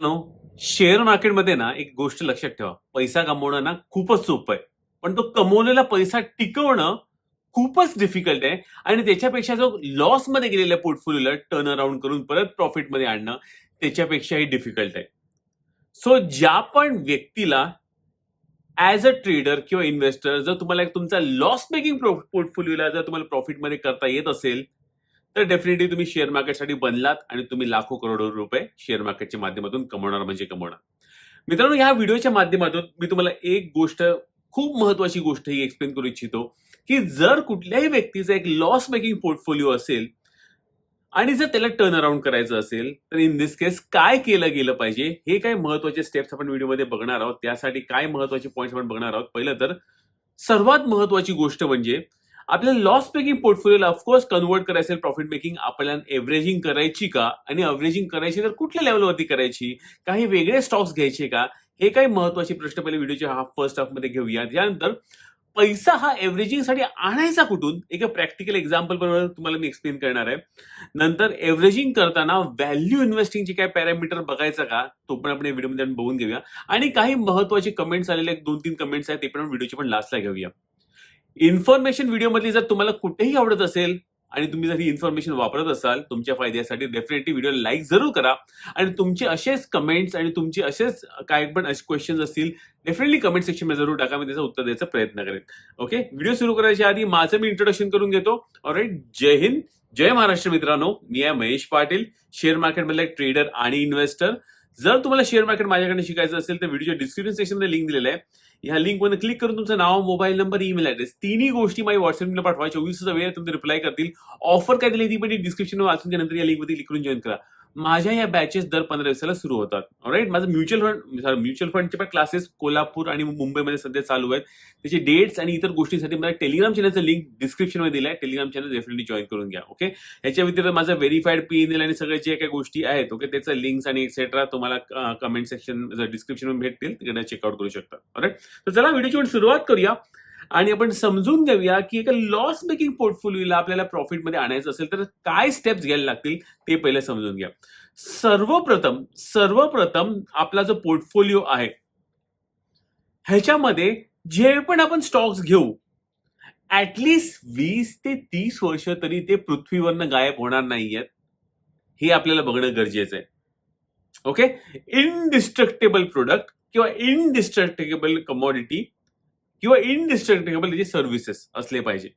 No share मार्केटमध्ये ना एक गोष्ट लक्षात ठेवा. पैसा कमवणं ना खूपच सोपं आहे. पण तो कमवलेला पैसा टिकवणं खूपच डिफिकल्ट आहे. आणि त्याच्यापेक्षा जो लॉसमध्ये गेलेल्या पोर्टफोलिओला टर्न अराउंड करून परत प्रॉफिटमध्ये आणणं त्याच्यापेक्षाही डिफिकल्ट आहे. सो ज्या पण व्यक्तीला ऍज अ ट्रेडर किंवा इन्व्हेस्टर जर तुम्हाला एक तुमचा लॉस मेकिंग पोर्टफोलिओला जर तुम्हाला प्रॉफिटमध्ये करता येत असेल तर डेफिनेटली तुम्ही शेअर मार्केटसाठी बनलात आणि तुम्ही लाखो करोडो रुपये शेअर मार्केटच्या माध्यमातून कमवणार म्हणजे कमवणार. मित्रांनो ह्या व्हिडिओच्या माध्यमातून मी तुम्हाला एक गोष्ट खूप महत्वाची गोष्ट ही एक्सप्लेन करू इच्छितो की जर कुठल्याही व्यक्तीचा एक लॉस मेकिंग पोर्टफोलिओ असेल आणि जर त्याला टर्न अराउंड करायचं असेल तर इन दिस केस काय केलं गेलं पाहिजे हे काय महत्त्वाचे स्टेप्स आपण व्हिडिओमध्ये बघणार आहोत त्यासाठी काय महत्त्वाचे पॉईंट्स आपण बघणार आहोत पहिलं तर सर्वात महत्वाची गोष्ट म्हणजे आपल्याला लॉस पोर्टफोलिओला ऑफकोर्स कन्वर्ट करायचं असेल प्रॉफिट मेकिंग आपल्याला एव्हरेजिंग करायची का? आणि एव्हरेजिंग करायची तर कुठल्या लेवलवरती करायची? काही वेगळे स्टॉक्स घ्यायचे का? हे काही महत्त्वाचे प्रश्न पहिले व्हिडिओच्या हाफ फर्स्ट हाफमध्ये घेऊया. त्यानंतर पैसा हा एव्हरेजिंगसाठी आणायचा कुठून? एका प्रॅक्टिकल एक्झाम्पल बरोबर तुम्हाला मी एक्सप्लेन करणार आहे. नंतर एव्हरेजिंग करताना व्हॅल्यू इन्व्हेस्टिंगचे काय पॅरामीटर बघायचा का? तो पण आपण व्हिडिओमध्ये आपण बघून घेऊया. आणि काही महत्त्वाचे कमेंट्स आलेले दोन तीन कमेंट्स आहेत ते पण व्हिडिओचे पण लास्टला घेऊया. इन्फॉर्मेशन व्हिडिओमधली जर तुम्हाला कुठेही आवडत असेल आणि तुम्ही जर ही इन्फॉर्मेशन वापरत असाल तुमच्या फायद्यासाठी डेफिनेटली व्हिडिओ लाईक जरूर करा. आणि तुमचे असेच कमेंट्स आणि तुमचे असेच काय पण असे क्वेश्चन्स असतील डेफिनेटली कमेंट सेक्शनमध्ये जरूर टाका मी त्याचं उत्तर द्यायचा प्रयत्न करेन. ओके व्हिडिओ सुरू करायच्या आधी माझं मी इंट्रोडक्शन करून घेतो. ऑलराईट जय हिंद जय महाराष्ट्र मित्रांनो. मी आहे महेश पाटील शेअर मार्केटमधला एक ट्रेडर आणि इन्व्हेस्टर जर तुम्हाला शेअर मार्केट माझ्याकडे शिकायचं असेल तर व्हिडिओच्या डिस्क्रिप्शन सेक्शनमध्ये लिंक दिलेलं आहे. ह्या लिंकवर क्लिक करून तुमचं नाव मोबाईल नंबर ईमेल ऍड्रेस तिन्ही गोष्टी माझ्या व्हॉट्सअपला पाठवा. चोवीसचा वेळ तुम्ही रिप्लाय करतील. ऑफर काय दिली ती पण डिस्क्रिप्शन वाचून नंतर या लिंकमध्ये क्लिक करून जॉईन करा. माझ्या या बॅचेस दर पंधरा दिवसाला सुरू होतात. राईट माझं म्युच्युअल फंड म्युच्युअल फंडचे पण क्लासेस कोल्हापूर आणि मुंबईमध्ये सध्या चालू आहेत. त्याचे डेट्स आणि इतर गोष्टींसाठी मला टेलिग्राम चॅनलचं लिंक डिस्क्रिप्शनमध्ये आहे टेलिग्राम चॅनल डेफिनेटली जॉईन करून घ्या ओके ह्याच्या व्यतिरिक्त माझं व्हेरीफाईड पीएनएल आणि सगळे जे काही गोष्टी आहेत ओके त्याचं लिंक्स आणि एक्सेट्रा तुम्हाला कमेंट सेक्शन डिस्क्रिप्शन भेटतील तिकडे चेकआउट करू शकता. राईट तर चला व्हिडिओची सुरुवात करूया. आणि आपण समजून घेऊया की एका लॉस मेकिंग पोर्टफोलिओला आपल्याला प्रॉफिटमध्ये आणायचं असेल तर काय स्टेप्स घ्यायला लागतील ते पहिले समजून घ्या. सर्वप्रथम सर्वप्रथम आपला जो पोर्टफोलिओ आहे ह्याच्यामध्ये जे पण आपण स्टॉक्स घेऊ ऍटलिस्ट वीस ते तीस वर्ष तरी ते पृथ्वीवरनं गायब होणार नाहीयेत. हे आपल्याला बघणं गरजेचं आहे. ओके इनडिस्ट्रक्टेबल प्रोडक्ट किंवा इनडिस्ट्रक्टेबल कमोडिटी किंवा इनडिस्ट्रक्टेबल त्याचे सर्व्हिसेस असले पाहिजे.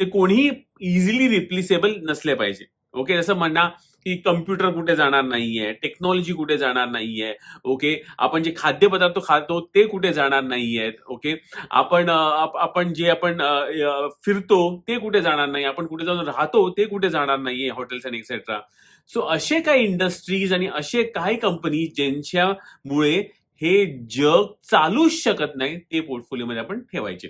ते कोणीही इझिली रिप्लेसेबल नसले पाहिजे. ओके जसं म्हणा की कम्प्युटर कुठे जाणार नाहीये टेक्नॉलॉजी कुठे जाणार नाहीये ओके आपण जे खाद्यपदार्थ खातो ते कुठे जाणार नाहीयेत ओके आपण आपण जे आपण फिरतो ते कुठे जाणार नाही आपण कुठे जाऊन राहतो ते कुठे जाणार नाहीये हॉटेल्स आणि एक्सेट्रा सो असे काही इंडस्ट्रीज आणि असे काही कंपनी ज्यांच्यामुळे हे जग चालूच शकत नाही ते पोर्टफोलिओमध्ये आपण ठेवायचे.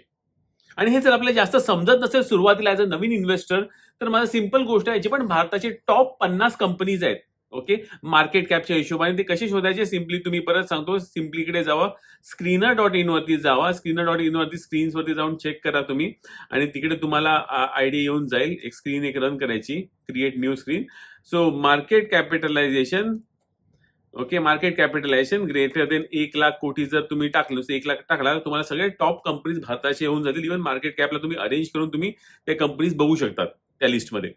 आणि हे जर आपल्याला जास्त समजत नसेल सुरुवातीला ॲज अ नवीन इन्व्हेस्टर तर माझा सिंपल गोष्ट आहे जे पण भारताचे टॉप पन्नास कंपनीज आहेत ओके मार्केट कॅपच्या हिशोबाने ते कसे शोधायचे? सिम्पली तुम्ही परत सांगतो सिम्पलीकडे जावा. स्क्रीनर डॉट इन वरती जावा. स्क्रीनर डॉट इन वरती स्क्रीन्सवरती जाऊन चेक करा तुम्ही. आणि तिकडे तुम्हाला आयडिया येऊन जाईल. एक स्क्रीन एक रन करायची. Create new screen so market capitalization okay market capitalization greater than एक लाख कोटी जर तुम्ही टाकलं एक लाख टाकला तर तुम्हाला सगळे टॉप कंपनीज भारताचे येऊन जातील. इव्हन मार्केट कॅपला तुम्ही अरेंज करून तुम्ही त्या कंपनीज बघू शकतात त्या लिस्टमध्ये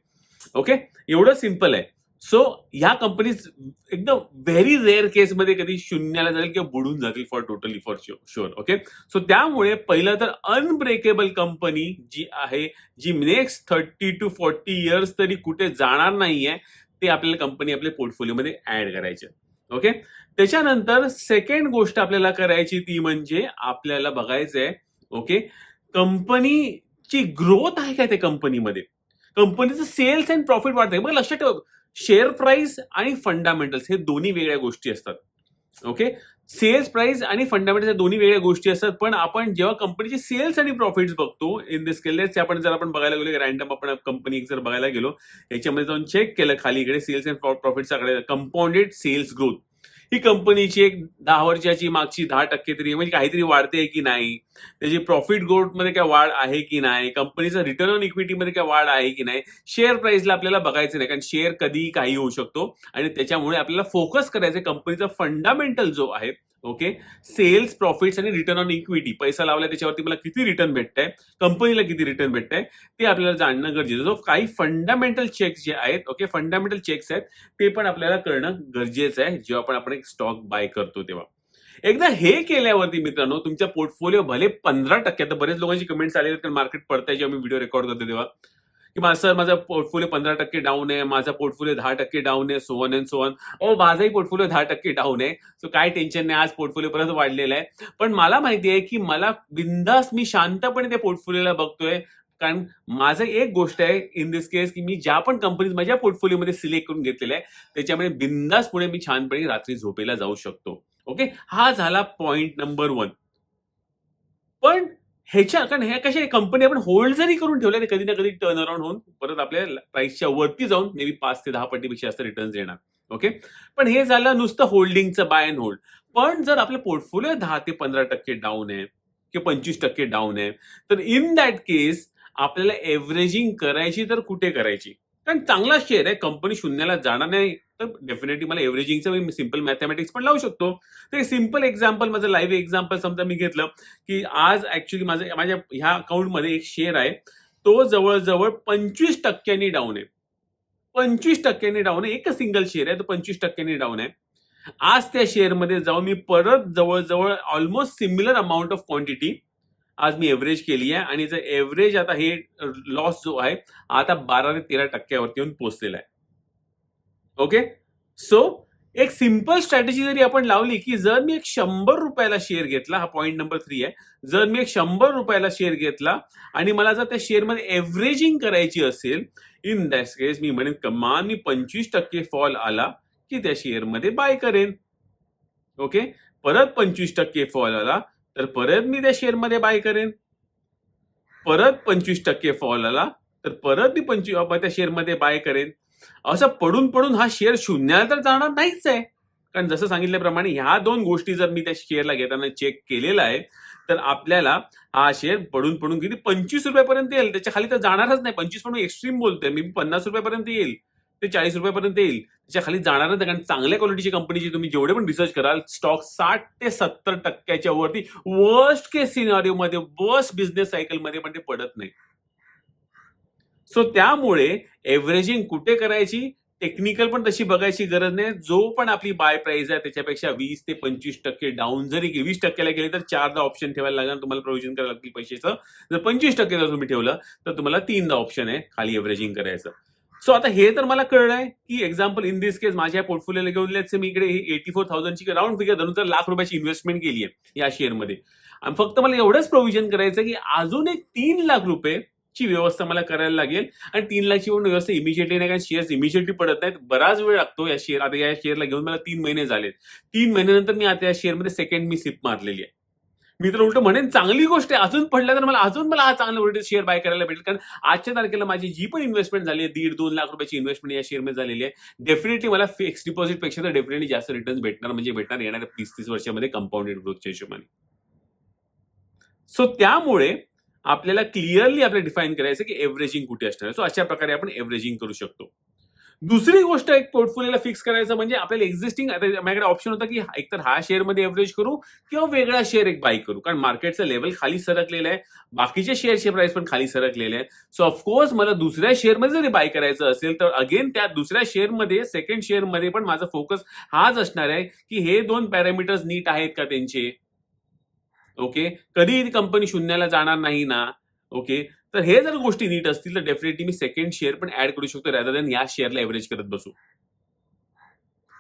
ओके एवढं सिंपल आहे. सो ह्या कंपनीज एकदम व्हेरी रेअर केसमध्ये कधी शून्याला जाईल किंवा बुडून जातील for totally for sure okay so त्यामुळे पहिलं तर अनब्रेकेबल कंपनी जी आहे जी next thirty two forty years तरी कुठे जाणार नाहीये ते आपल्याला कंपनी आपल्या पोर्टफोलिओमध्ये ऍड करायचे. ओके त्याच्यानंतर सेकंड गोष्ट आपल्याला करायची ती म्हणजे आपल्याला बघायचंय ओके कंपनीची ग्रोथ आहे काय त्या कंपनीमध्ये कंपनीचं सेल्स अँड प्रॉफिट वाढतंय. मग लक्षात ठेव. शेअर प्राइस आणि फंडामेंटल्स हे दोन्ही वेगळ्या गोष्टी असतात. ओके सेल्स प्राइस आणि फंडामेंटल दोन्ही वेगळ्या गोष्टी असतात. पण आपण जेव्हा कंपनीचे सेल्स आणि प्रॉफिट्स बघतो इन दिस केलेस आपण जर आपण बघायला गेलो रॅन्डम आपण कंपनी जर बघायला गेलो याच्यामध्ये जाऊन चेक केलं खाली इकडे सेल्स अँड प्रॉफिटकडे कंपाऊंडेड सेल्स ग्रोथ ही कंपनीची एक दहा वर्षाची मागची दहा टक्के तरी म्हणजे काहीतरी वाढते की नाही? त्याची प्रॉफिट ग्रोथमध्ये काय वाढ आहे की नाही? कंपनीचं रिटर्न ऑन इक्विटीमध्ये काय वाढ आहे की नाही? शेअर प्राईसला आपल्याला बघायचं नाही कारण शेअर कधीही काही होऊ शकतो. आणि त्याच्यामुळे आपल्याला फोकस करायचं कंपनीचा फंडामेंटल जो आहे ओके सेल्स प्रॉफिट्स आणि रिटर्न ऑन इक्विटी पैसा लावला त्याच्यावरती मला किती रिटर्न भेटतंय? कंपनीला किती रिटर्न भेटतंय? ते आपल्याला जाणणं गरजेचं सो काही फंडामेंटल चेक्स जे आहेत ओके फंडामेंटल चेक्स आहेत ते पण आपल्याला करणं गरजेचं आहे जेव्हा आपण आपण एक स्टॉक बाय करतो तेव्हा. एकदा हे केल्यावरती मित्रांनो तुमच्या पोर्टफोलिओ भले पंधरा टक्के आता बरेच लोकांची कमेंट्स आले कारण मार्केट पडतंय जेव्हा मी व्हिडिओ रेकॉर्ड करतो तेव्हा. की माझं माझा पोर्टफोलिओ पंधरा टक्के डाऊन आहे माझा पोर्टफोलिओ दहा टक्के डाऊन आहे सोवन अँड सोवन ओ माझाही पोर्टफोलिओ दहा टक्के डाऊन आहे. सो काय टेन्शन नाही आज पोर्टफोलिओ परत वाढलेला आहे. पण मला माहिती आहे की मला बिंदास मी शांतपणे त्या पोर्टफोलिओला बघतोय. कारण माझं एक गोष्ट आहे इन दिस केस की मी ज्या पण कंपनीज माझ्या पोर्टफोलिओमध्ये सिलेक्ट करून घेतलेल्या आहे त्याच्यामुळे बिंदास पुढे मी छानपणे रात्री झोपेला जाऊ शकतो. ओके हा झाला पॉइंट नंबर वन पण ह्याच्या कारण ह्या कशा कंपनी आपण होल्ड जरी करून ठेवल्या तर कधी ना कधी टर्न अराउंड होऊन परत आपल्या प्राइसच्या वरती जाऊन मे बी पाच ते दहा पटीपेक्षा जास्त रिटर्न येणार. ओके पण हे झालं नुसतं होल्डिंगचं बाय अँड होल्ड पण जर आपलं पोर्टफोलिओ दहा ते पंधरा टक्के डाऊन आहे किंवा पंचवीस टक्के डाऊन आहे तर इन दॅट केस आपल्याला एव्हरेजिंग करायची तर कुठे करायची? कारण चांगला शेअर आहे कंपनी शून्याला जाणार नाही तर डेफिनेटली मला एव्हरेजिंगचं मी सिंपल मॅथमॅटिक्स पण लावू शकतो. तर सिंपल एक्झाम्पल माझं लाईव्ह एक्झाम्पल समजा मी घेतलं की आज ऍक्च्युली माझं माझ्या ह्या अकाउंटमध्ये एक शेअर आहे. तो जवळजवळ पंचवीस टक्क्यांनी डाऊन आहे. पंचवीस टक्क्यांनी डाऊन आहे. एक सिंगल शेअर आहे तो पंचवीस टक्क्यांनी डाऊन आहे. आज त्या शेअरमध्ये जाऊन मी परत जवळजवळ almost similar amount of quantity आज मी एव्हरेज केली आहे. आणि जर एव्हरेज आता हे लॉस जो आहे आता बारा ते तेरा टक्क्यावरती येऊन पोहोचलेला आहे. ओके सो एक सिंपल स्ट्रॅटेजी जरी आपण लावली की जर मी एक शंभर रुपयाला शेअर घेतला हा पॉईंट नंबर थ्री आहे जर मी एक शंभर रुपयाला शेअर घेतला आणि मला जर त्या शेअरमध्ये एव्हरेजिंग करायची असेल इन दॅट केस मी म्हणेन कमान मी पंचवीस टक्के फॉल आला की त्या शेअरमध्ये बाय करेन. ओके परत पंचवीस टक्के फॉल आला तर परत मी त्या शेअरमध्ये बाय करेन. परत पंचवीस टक्के फॉल आला तर परत मी पंचवीस त्या शेअरमध्ये बाय करेन. असं पडून पडून हा शेअर शून्याला तर जाणार नाहीच आहे. कारण जसं सांगितल्याप्रमाणे ह्या दोन गोष्टी जर मी त्या शेअरला घेताना चेक केलेला आहे तर आपल्याला हा शेअर पडून पडून किती? पंचवीस रुपयापर्यंत येईल. त्याच्याखाली तर जाणारच नाही. पंचवीस म्हणून एक्स्ट्रीम बोलतोय. मी पन्नास रुपयापर्यंत येईल. ते चाळीस रुपयापर्यंत येईल. त्याच्याखाली जाणारच नाही. कारण चांगल्या क्वालिटीची कंपनीची तुम्ही जेवढे पण रिसर्च कराल स्टॉक साठ ते सत्तर टक्क्याच्या वरती वर्स्ट केस सिनारिओ मध्ये वर्स्ट बिझनेस सायकलमध्ये पण ते पडत नाही. सो त्यामुळे एव्हरेजिंग कुठे करायची? टेक्निकल पण तशी बघायची गरज नाही. जो पण आपली बाय प्राइस आहे त्याच्यापेक्षा वीस ते पंचवीस टक्के डाऊन जरी वीस टक्क्याला गेली तर चारदा ऑप्शन ठेवायला लागणार तुम्हाला प्रोव्हिजन करायला लागतील पैशाचं. जर पंचवीस टक्के जर तुम्ही ठेवलं तर तुम्हाला तीनदा ऑप्शन आहे खाली एव्हरेजिंग करायचं. सो आता हे तर मला कळलंय की एक्झाम्पल इन दिस केस माझ्या पोर्टफोलिओला घेऊन लेट्स मी इकडे एटी फोर थाउजंडची राऊंड फिगर धरून तर लाख रुपयाची इन्व्हेस्टमेंट केली आहे या शेअरमध्ये आणि फक्त मला एवढंच प्रोव्हिजन करायचं की अजून एक तीन लाख रुपये ची व्यवस्था मला करायला लागेल. आणि तीन लाखची पण व्यवस्था इमिजिएटली नाही कारण शेअर्स इमिजिएटली पडत नाहीत. बराच वेळ लागतो या शेअर आता या शेअरला घेऊन मला तीन महिने झालेत. तीन महिन्यानंतर मी आता या शेअरमध्ये सेकंड मी सिप मारलेली आहे. मी तर उलट म्हणेन चांगली गोष्ट आहे. अजून पडल्या तर मला अजून मला हा चांगला उलट शेअर बाय करायला भेटेल. कारण आजच्या तारखेला माझी जी पण इन्व्हेस्टमेंट झाली आहे दीड दोन लाख रुपयाची इन्व्हेस्टमेंट या शेअरमध्ये झालेली आहे. डेफिनेटली मला फिक्स डिपॉझिटपेक्षा तर डेफिनेटली जास्त रिटर्न भेटणार. म्हणजे भेटणार येणाऱ्या तीस तीस वर्षामध्ये कंपाऊंडेड ग्रोथच्या हिशोबाने. सो त्यामुळे आपल्याला क्लिअरली आपल्याला डिफाईन करायचं की एव्हरेजिंग कुठे असणार सो अशा प्रकारे आपण एव्हरेजिंग करू शकतो. दुसरी गोष्ट एक पोर्टफोलिओला फिक्स करायचं म्हणजे आपल्याला एक्झिस्टिंग आता माझ्याकडे ऑप्शन होता की एकतर हा शेअरमध्ये एव्हरेज करू किंवा वेगळा शेअर एक बाय करू. कारण मार्केटचं लेवल खाली सरकलेलं आहे. बाकीचे शेअरचे प्राइस पण खाली सरकलेले आहे सो ऑफकोर्स मला दुसऱ्या शेअरमध्ये जरी बाय करायचं असेल तर अगेन त्या दुसऱ्या शेअरमध्ये सेकंड शेअरमध्ये पण माझा फोकस हाच असणार आहे की हे दोन पॅरामीटर्स नीट आहेत का त्यांचे? ओके? कधी कंपनी शून्याला जाणार नाही ना ओके? तर हे जर गोष्टी नीट असतील तर डेफिनेटली मी सेकंड शेअर पण ऍड करू शकतो रॅदर दॅन या शेअरला एव्हरेज करत बसू.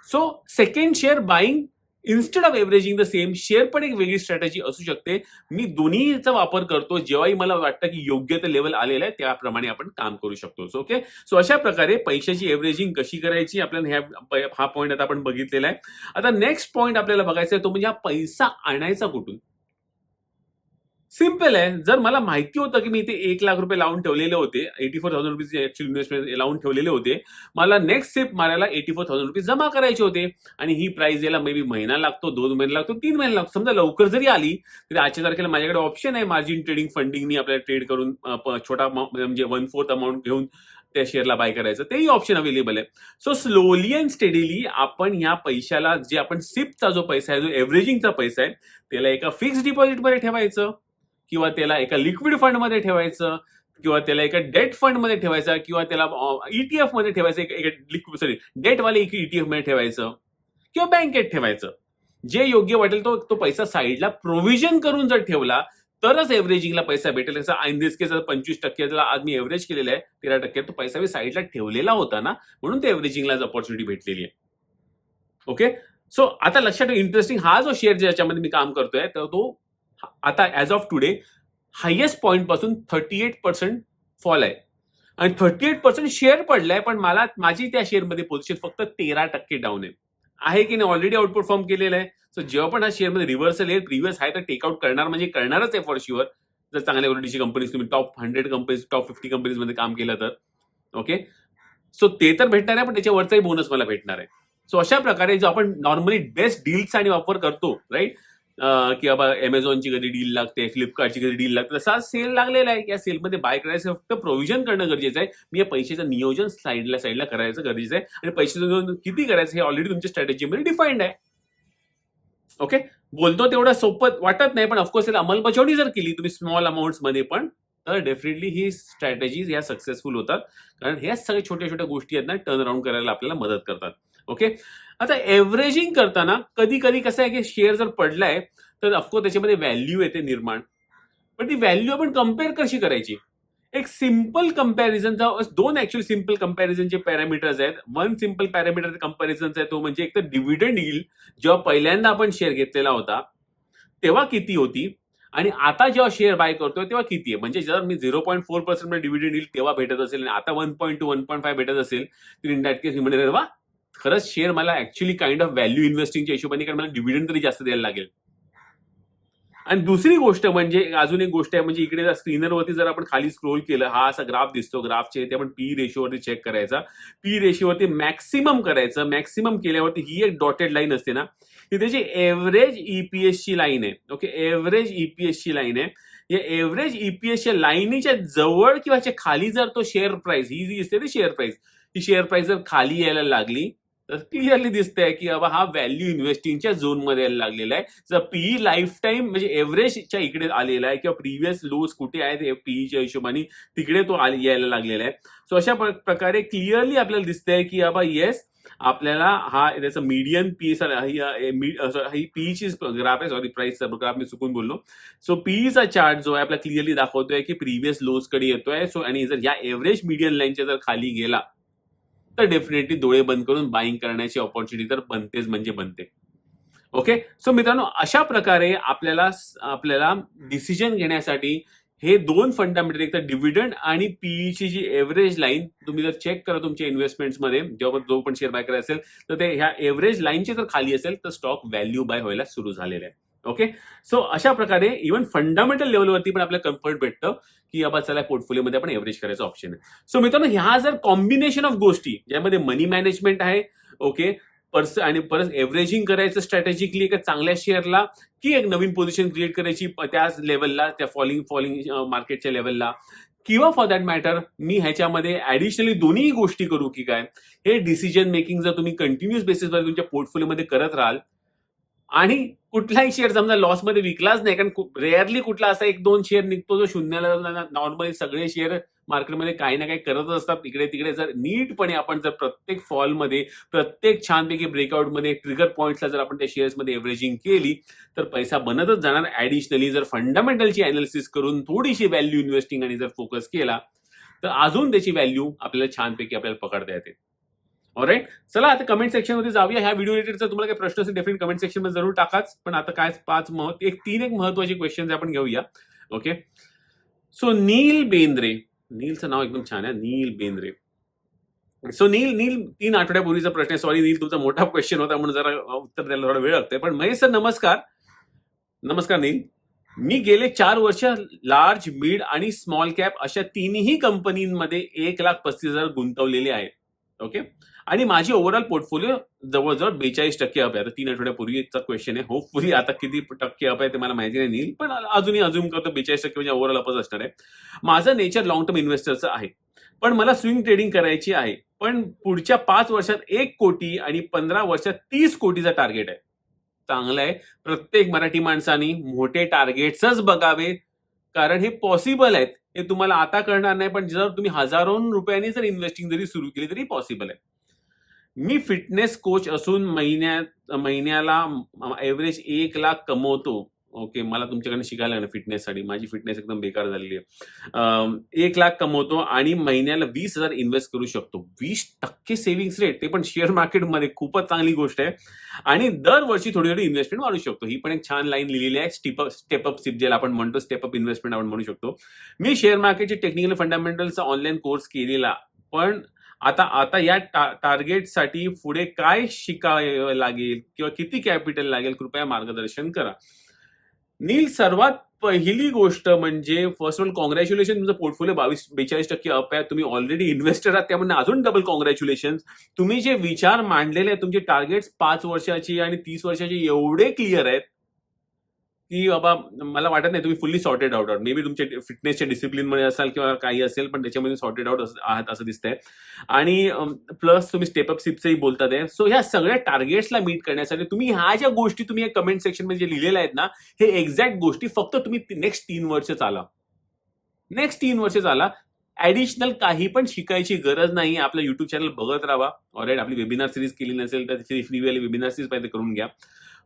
So second share buying instead of averaging the same share पण एक वेगळी स्ट्रॅटेजी असू शकते. मी दोन्हीचा वापर करतो जेव्हाही मला वाटतं की योग्य ते लेवल आलेलं आहे त्याप्रमाणे आपण काम करू शकतो. सो ओके सो अशा प्रकारे पैशाची एव्हरेजिंग कशी करायची आपल्याला ह्या हा पॉईंट आता आपण बघितलेला आहे. आता नेक्स्ट पॉईंट आपल्याला बघायचा आहे तो म्हणजे हा पैसा आणायचा कुठून? सिंपल आहे. जर मला माहिती होतं की मी इथे एक लाख रुपये लावून ठेवलेले होते eighty four thousand rupees actually investment लावून ठेवलेले होते मला नेक्स्ट स्टेप मारायला एटी फोर थाउजंड रुपीज जमा करायचे होते. आणि ही प्राइस यायला मे बी महिना लागतो दोन महिने लागतो तीन महिने लागतो. समजा लवकर जरी आली तरी आजच्या तारखेला माझ्याकडे ऑप्शन आहे मार्जिन ट्रेडिंग फंडिंगनी आपल्याला ट्रेड करून छोटा म्हणजे वन फोर्थ अमाऊंट घेऊन त्या शेअरला बाय करायचं. तेही ऑप्शन अवेलेबल आहे. सो स्लोली अँड स्टेडीली आपण ह्या पैशाला जे आपण सिपचा जो पैसा आहे जो एव्हरेजिंगचा पैसा आहे त्याला एका फिक्स डिपॉझिटमध्ये ठेवायचं. किंवा त्याला एका लिक्विड फंडमध्ये ठेवायचं किंवा त्याला एका डेट फंडमध्ये ठेवायचा किंवा त्याला ईटीएफमध्ये ठेवायचं एक- लिक्विड सॉरी डेटवाले एक ईटीएफमध्ये ठेवायचं किंवा बँकेत ठेवायचं. जे योग्य वाटेल तो तो पैसा साईडला प्रोव्हिजन करून जर ठेवला तरच एव्हरेजिंगला पैसा भेटेल. त्याचा इन पंचवीस टक्के जर आज मी एव्हरेज केलेला आहे तेरा टक्के तो पैसा मी साईडला ठेवलेला होता ना म्हणून ते एव्हरेजिंगला ऑपॉर्च्युनिटी भेटलेली आहे. ओके सो आता लक्षात इंटरेस्टिंग हा जो शेअर ज्याच्यामध्ये मी काम करतोय तर तो आता ॲज ऑफ टुडे हायेस्ट पॉईंटपासून थर्टी एट पर्सेंट फॉल आहे. आणि थर्टी एट पर्सेंट शेअर पडलाय पण मला माझी त्या शेअरमध्ये पोझिशन फक्त तेरा टक्के डाऊन आहे. आहे की नाही? ऑलरेडी आउट परफॉर्म केलेलं आहे. सो जेव्हा पण हा शेअरमध्ये रिव्हर्सल येईल प्रिव्हियस आहे तर टेकआउट करणार म्हणजे करणारच आहे फॉर शुअर जर चांगल्या क्वालिटीची कंपनीज तुम्ही top hundred companies top fifty कंपनीजमध्ये काम केलं तर. ओके सो ते तर भेटणार आहे पण त्याच्यावरचाही बोनस मला भेटणार आहे. सो अशा प्रकारे जो आपण नॉर्मली बेस्ट डील्स आणि वापर करतो राईट की बाबा अमेझॉनची कधी डील लागते फ्लिपकार्टची कधी डील लागते तसा सेल लागलेला आहे. या सेलमध्ये बाय करायचं फक्त प्रोव्हिजन करणं गरजेचं आहे. मी या पैशाचं नियोजन साईडला साईडला करायचं गरजेचं आहे. आणि पैशाचं नियोजन किती करायचं हे ऑलरेडी तुमच्या स्ट्रॅटेजीमध्ये डिफाईंड आहे. ओके बोलतो तेवढं सोपं वाटत नाही पण ऑफकोर्स त्याला अंमलबजावणी जर केली तुम्ही स्मॉलमध्ये पण तर डेफिनेटली ही स्ट्रॅटेजीज ह्या सक्सेसफुल होतात. कारण ह्याच सगळ्या छोट्या छोट्या गोष्टी आहेत ना टर्न अराउंड करायला आपल्याला मदत करतात. ओके आता एव्हरेजिंग करताना कधी कधी कसं आहे की शेअर जर पडलाय तर ऑफकोर्स त्याच्यामध्ये व्हॅल्यू येते निर्माण. पण ती व्हॅल्यू आपण कंपेअर कशी करायची? एक सिंपल कम्पॅरिझनचा दोन ऍक्च्युअल सिंपल कम्पॅरिझनचे पॅरामीटर्स आहेत. वन सिंपल पॅरामीटर कम्पॅरिझनचा आहे तो म्हणजे एक तर डिव्हिडंड येईल जेव्हा पहिल्यांदा आपण शेअर घेतलेला होता तेव्हा किती होती? आणि आता जेव्हा शेअर बाय करतोय तेव्हा किती आहे? म्हणजे जर मी zero point four percent dividend येईल तेव्हा भेटत असेल आणि आता one point two one point five भेटत असेल तर इन दॅट केस मी म्हणजे खरंच शेअर मला ऍक्च्युली काइंड ऑफ व्हॅल्यू इन्व्हेस्टिंगच्या हिशोबाने कारण मला डिव्हिडंड तरी जास्त द्यायला लागेल. आणि दुसरी गोष्ट म्हणजे अजून एक गोष्ट आहे म्हणजे इकडे जर स्क्रीनरवरती जर आपण खाली स्क्रोल केलं हा असा ग्राफ दिसतो ग्राफचे ते आपण पी रेशिओवरती चेक करायचा. पी रेशिओवरती मॅक्सिमम करायचं मॅक्सिमम केल्यावरती ही एक डॉटेड लाईन असते ना ती त्याची एव्हरेज ईपीएस ची लाईन आहे ओके एव्हरेज ईपीएस ची लाईन आहे या एव्हरेज ईपीएसच्या लाईनीच्या जवळ किंवा खाली जर तो शेअर प्राइस ही जी दिसते ती शेअर प्राइस ही शेअर प्राइस जर खाली यायला लागली तर क्लिअरली दिसतंय की बाबा हा व्हॅल्यू इन्व्हेस्टिंगच्या झोनमध्ये यायला लागलेला आहे. जर पीई लाईफ टाईम म्हणजे एव्हरेजच्या इकडे आलेला आहे किंवा प्रिव्हियस लोज कुठे आहेत पीईच्या हिशोबाने तिकडे तो यायला लागलेला आहे. सो अशा प्रकारे क्लिअरली आपल्याला दिसतंय की बाबा येस आपल्याला हा त्याचा मीडियन पी ही पीईची ग्राफ आहे सॉरी प्राइसचा ग्राफ मी चुकून बोललो. सो पीईचा चार्ट जो आहे आपला क्लिअरली दाखवतोय की प्रिव्हियस लोजकडे येतोय. सो आणि जर या एव्हरेज मीडियन लाईनच्या जर खाली गेला तर डेफिनेटली डोळे बंद करून बाईंग करण्याची ऑपॉर्च्युनिटी तर बनतेच म्हणजे बनते. ओके सो मित्रांनो अशा प्रकारे आपल्याला आपल्याला डिसिजन घेण्यासाठी हे दोन फंडामेंटल एक तर डिव्हिडंड आणि पीईची जी एव्हरेज लाईन तुम्ही जर चेक करा तुमच्या इन्व्हेस्टमेंट्समध्ये जेव्हा जो पण शेअर बाय करायचा असेल तर ते ह्या एव्हरेज लाईनची जर खाली असेल तर स्टॉक व्हॅल्यू बाय व्हायला सुरू झालेले आहे. ओके सो अशा प्रकारे इव्हन फंडामेंटल लेवलवरती पण आपल्याला कम्फर्ट भेटतं की बाबा चला पोर्टफोलिओमध्ये आपण एव्हरेज करायचं ऑप्शन आहे. सो मित्रांनो ह्या जर कॉम्बिनेशन ऑफ गोष्टी ज्यामध्ये मनी मॅनेजमेंट आहे ओके पर्स आणि परत एव्हरेजिंग करायचं स्ट्रॅटेजिकली एका चांगल्या शेअरला की एक नवीन पोझिशन क्रिएट करायची त्याच लेवलला त्या फॉलिंग फॉलिंग मार्केटच्या लेवलला किंवा फॉर दॅट मॅटर मी ह्याच्यामध्ये ऍडिशनली दोन्ही गोष्टी करू की काय? हे डिसिजन मेकिंग जर तुम्ही कंटिन्युअस बेसिसवर तुमच्या पोर्टफोलिओमध्ये करत राहाल आणि कुठलाही शेअर समजा लॉसमध्ये विकलाच नाही कारण रेअरली कुठला असा एक दोन शेअर निघतो जो शून्याला नॉर्मली सगळे शेअर मार्केटमध्ये काही ना काही करत असतात. इकडे तिकडे जर नीटपणे आपण जर प्रत्येक फॉलमध्ये प्रत्येक छानपैकी ब्रेकआउटमध्ये ट्रिगर पॉईंट्सला जर आपण त्या शेअर्समध्ये एव्हरेजिंग केली तर पैसा बनतच जाणार. ऍडिशनली जर फंडामेंटलची अनालिसिस करून थोडीशी व्हॅल्यू इन्व्हेस्टिंग आणि जर फोकस केला तर अजून त्याची व्हॅल्यू आपल्याला छानपैकी आपल्याला पकडता येते. ऑलराईट चला आता कमेंट सेक्शनमध्ये जाऊया. ह्या व्हिडिओ रिलेटेडचा तुम्हाला काही प्रश्न असेल डेफिनेट कमेंट सेक्शनमध्ये जरूर टाकाच. पण आता काय पाच महत्त्व एक तीन एक महत्त्वाचे क्वेश्चन आपण घेऊया. Okay so Neel Bendre. नीलचं नाव एकदम छान आहे. नील बेंद्रे. सो नील नील तीन आठवड्यापूर्वीचा प्रश्न आहे. सॉरी नील तुमचा मोठा क्वेश्चन होता म्हणून जरा उत्तर द्यायला थोडा वेळ लागतोय. पण महेश सर नमस्कार. नमस्कार नील. मी गेले चार वर्ष लार्ज मिड आणि स्मॉल कॅप अशा तिन्ही कंपनीमध्ये एक लाख पस्तीस हजार गुंतवलेले आहेत ओके आणि माझी ओव्हरऑल पोर्टफोलिओ जवळजवळ बेचाळीस टक्के अप आहे. आता तीन आठवड्यापूर्वीचा क्वेश्चन आहे. होपफुली आता किती टक्के अप आहे ते मला माहिती नाही येईल पण अजूनही अजून करतो बेचाळीस टक्के म्हणजे ओव्हरऑल अपच असणार आहे. माझं नेचर लॉंग टर्म इन्व्हेस्टरचं आहे. पण मला स्विंग ट्रेडिंग करायची आहे. पण पुढच्या पाच वर्षात एक कोटी आणि पंधरा वर्षात तीस कोटीचा टार्गेट आहे. चांगलं आहे. प्रत्येक मराठी माणसानी मोठे टार्गेट्सच बघावे. कारण हे पॉसिबल आहेत. हे तुम्हाला आता करणार नाही. पण जर तुम्ही हजारो रुपयांनी जर इन्व्हेस्टिंग जरी सुरू केली तरी पॉसिबल आहे. मी फिटनेस कोच असून महिन्यात महिन्याला एव्हरेज एक लाख कमवतो. ओके मला तुमच्याकडे शिकायला ना फिटनेससाठी माझी फिटनेस एकदम बेकार झालेली आहे. एक लाख कमवतो आणि महिन्याला वीस हजार इन्व्हेस्ट करू शकतो. वीस टक्के सेव्हिंग्स रेट ते पण शेअर मार्केटमध्ये खूपच चांगली गोष्ट आहे. आणि दरवर्षी थोडी थोडी इन्व्हेस्टमेंट वाढू शकतो. ही पण एक छान लाईन लिहिलेली आहे. स्टेप स्टेप अप सिप ज्याला आपण म्हणतो स्टेप अप इन्व्हेस्टमेंट आपण म्हणू शकतो. मी शेअर मार्केटचे टेक्निकल फंडामेंटलचा ऑनलाईन कोर्स केलेला पण आता आता या टार्गेटसाठी पुढे काय शिकावं लागेल किंवा किती कॅपिटल लागेल कृपया मार्गदर्शन करा. नील सर्वात पहिली गोष्ट म्हणजे फर्स्ट ऑल कॉंग्रॅच्युलेशन तुमचं पोर्टफोलिओ बावीस बेचाळीस टक्के अप आहे. तुम्ही ऑलरेडी इन्व्हेस्टर आहात. त्यामुळे अजून डबल कॉंग्रॅच्युलेशन तुम्ही जे विचार मांडलेले आहेत तुमचे टार्गेट्स पाच वर्षाची आणि तीस वर्षाची एवढे क्लिअर आहेत. की बाबा मला वाटत नाही तुम्ही फुल्ली सॉर्टेड आउट आहात. मे बी तुमच्या फिटनेसच्या डिसिप्लिनमध्ये असाल किंवा काही असेल पण त्याच्यामध्ये सॉर्टेड आउट आहात असं दिसतंय. आणि प्लस तुम्ही स्टेप अप सिपचंही बोलतात आहे. सो ह्या सगळ्या टार्गेट्सला मीट करण्यासाठी तुम्ही ह्या ज्या गोष्टी तुम्ही कमेंट सेक्शनमध्ये जे लिहिलेल्या आहेत ना हे एक्झॅक्ट गोष्टी फक्त तुम्ही नेक्स्ट तीन वर्ष चाला नेक्स्ट तीन वर्ष चाला ऍडिशनल काही पण शिकायची गरज नाही. आपलं युट्यूब चॅनल बघत राहा. ऑलरेडी आपली वेबिनार सिरीज केली नसेल तर फ्री फ्रीवाली वेबिनार सिरीज पाहिजे करून घ्या.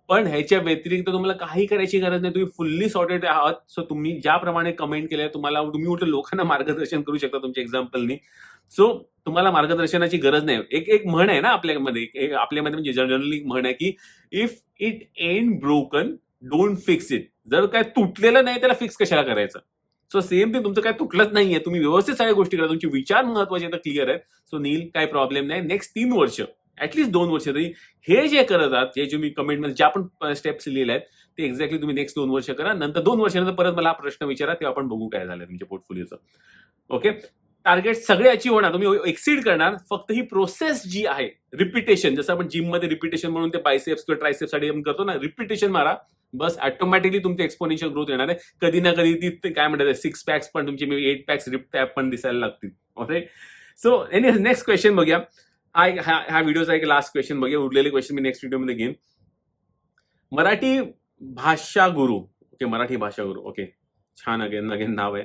पण ह्याच्या व्यतिरिक्त तुम्हाला काही करायची गरज नाही. तुम्ही फुल्ली सॉर्टेड आहात. सो तुम्ही ज्याप्रमाणे कमेंट केलंय तुम्हाला तुम्ही उलट लोकांना मार्गदर्शन करू शकता तुमच्या एक्झाम्पलनी सो तुम्हाला मार्गदर्शनाची गरज नाही. एक एक म्हण आहे ना आपल्यामध्ये. आपल्यामध्ये म्हणजे जनरली म्हण आहे की if it end broken don't fix it जर काय तुटलेलं नाही त्याला फिक्स कशाला करायचं? सो सेम ते तुमचं काय तुटलंच नाहीये. तुम्ही व्यवस्थित सगळ्या गोष्टी करा. तुमचे विचार महत्त्वाचे तर क्लिअर आहेत. सो नील काय प्रॉब्लेम नाही. नेक्स्ट तीन वर्ष. ऍटलीस्ट दोन वर्ष तरी. हे जे करत आहात जे तुम्ही कमेंटमध्ये ज्या पण स्टेप्स लिहिले आहेत ते एक्झॅक्टली तुम्ही नेक्स्ट दोन वर्ष करा. नंतर दोन वर्षानंतर परत मला प्रश्न विचारा तेव्हा आपण बघू काय झालं तुमच्या पोर्टफोलिओचं ओके टार्गेट सगळे अचीव होणार. तुम्ही एक्सीड करणार. फक्त ही प्रोसेस जी आहे रिपिटेशन जसं आपण जिममध्ये रिपिटेशन म्हणून ते बायसेप्स किंवा ट्रायसेप्ससाठी आपण करतो ना रिपिटेशन मारा. बस ऑटोमॅटिकली तुमचे एक्सपोनेन्शियल ग्रोथ येणार आहे. कधी ना कधी ती काय म्हणतात सिक्स पॅक्स पण तुमचे एट पॅक्स रिप टॅप पण दिसायला लागतील. Okay so any next question बघूया. हा एक- हा हा व्हिडिओचा एक लास्ट क्वेश्चन बघूया उरलेले क्वेश्चन मी नेक्स्ट व्हिडिओमध्ये घेईन. मराठी भाषा गुरु. ओके मराठी भाषा गुरु. ओके छान अगेन अगेन नाव आहे.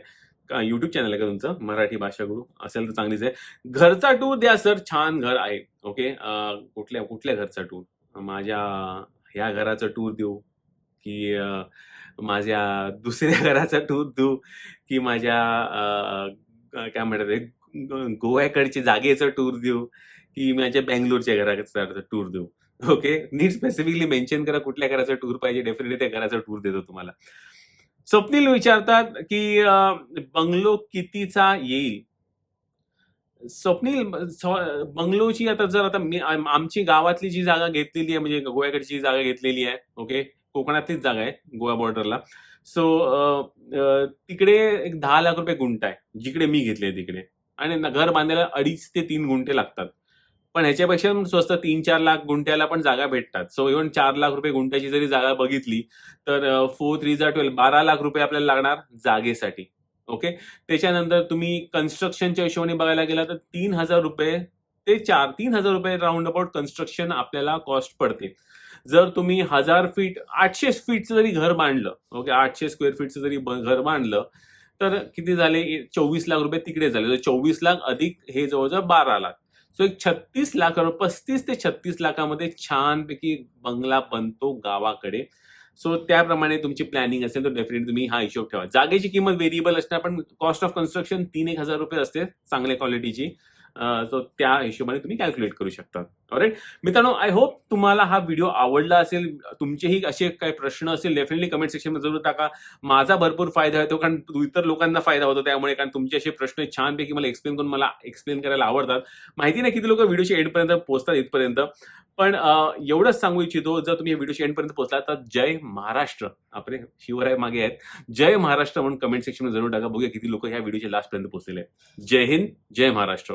का युट्यूब चॅनल आहे का तुमचं? मराठी भाषा गुरु. असेल तर चांगलीच आहे. घरचा टूर द्या सर छान घर आहे. ओके कुठल्या कुठल्या घरचा टूर माझ्या ह्या घराचा टूर देऊ की माझ्या दुसऱ्या घराचा टूर देऊ की माझ्या काय म्हणतात गोव्याकडच्या जागेचा टूर देऊ. की माझ्या बँगलोरच्या घराचा टूर देऊ ओके नीट स्पेसिफिकली मेन्शन करा कुठल्या घराचा टूर पाहिजे. डेफिनेटली त्या घराचा टूर देतो तुम्हाला. स्वप्नील विचारतात की बंगलो कितीचा येईल? स्वप्नील बंगलोची आता जर आता मी आमची गावातली जी जागा घेतलेली आहे म्हणजे गोव्याकडची जी जागा घेतलेली आहे ओके कोकणातलीच जागा आहे गोवा बॉर्डरला सो तिकडे एक दहा लाख रुपये गुंठा आहे जिकडे मी घेतले तिकडे. आणि घर बांधायला अडीच ते तीन गुंठे लागतात. पण ह्याच्यापेक्षा स्वस्त तीन चार लाख गुंठ्याला पण जागा भेटतात. सो इव्हन चार लाख रुपये गुंठ्याची जरी जागा बघितली तर फोर थ्री जा ट्वेल्व बारा लाख रुपये आपल्याला लागणार जागेसाठी. ओके त्याच्यानंतर तुम्ही कन्स्ट्रक्शनच्या हिशोबाने बघायला गेला तर तीन हजार रुपये ते चार तीन हजार रुपये राऊंड अबाउट कन्स्ट्रक्शन आपल्याला कॉस्ट पडते. जर तुम्ही हजार फीट आठशे फीटचं जरी घर बांधलं ओके आठशे स्क्वेअर फीटचं जरी घर बांधलं तर किती झाले? चोवीस लाख रुपये तिकडे झाले. चोवीस लाख अधिक हे जवळजवळ बारा लाख. सो एक छत्तीस लाख पस्तीस ते छत्तीस लाखामध्ये छानपैकी बंगला बनतो गावाकडे. सो त्याप्रमाणे तुमची प्लॅनिंग असेल तर डेफिनेटली तुम्ही हा हिशोब ठेवा. जागेची किंमत व्हेरिएबल असणार पण कॉस्ट ऑफ कन्स्ट्रक्शन तीन एक हजार रुपये असते चांगल्या क्वालिटीची सो त्या हिशोबाने तुम्ही कॅल्क्युलेट करू शकता राईट मित्रांनो आय होप तुम्हाला हा व्हिडिओ आवडला असेल. तुमचेही असे काही प्रश्न असेल डेफिनेटली कमेंट सेक्शनमध्ये जरूर टाका. माझा भरपूर फायदा होतो कारण इतर लोकांना फायदा होतो त्यामुळे कारण तुमचे असे प्रश्न छानपैकी मला एक्सप्लेन करून मला एक्सप्लेन करायला आवडतात. माहिती नाही किती लोक व्हिडिओच्या एंडपर्यंत पोहोचतात इथपर्यंत. पण एवढंच सांगू इच्छितो जर तुम्ही व्हिडिओच्या एंडपर्यंत पोहोचला तर जय महाराष्ट्र. आपले शिवराय मागे आहेत. जय महाराष्ट्र म्हणून कमेंट सेक्शनमध्ये जरूर टाका. बघूया किती लोक ह्या व्हिडिओच्या लास्टपर्यंत पोहोचलेले आहेत. जय हिंद जय महाराष्ट्र.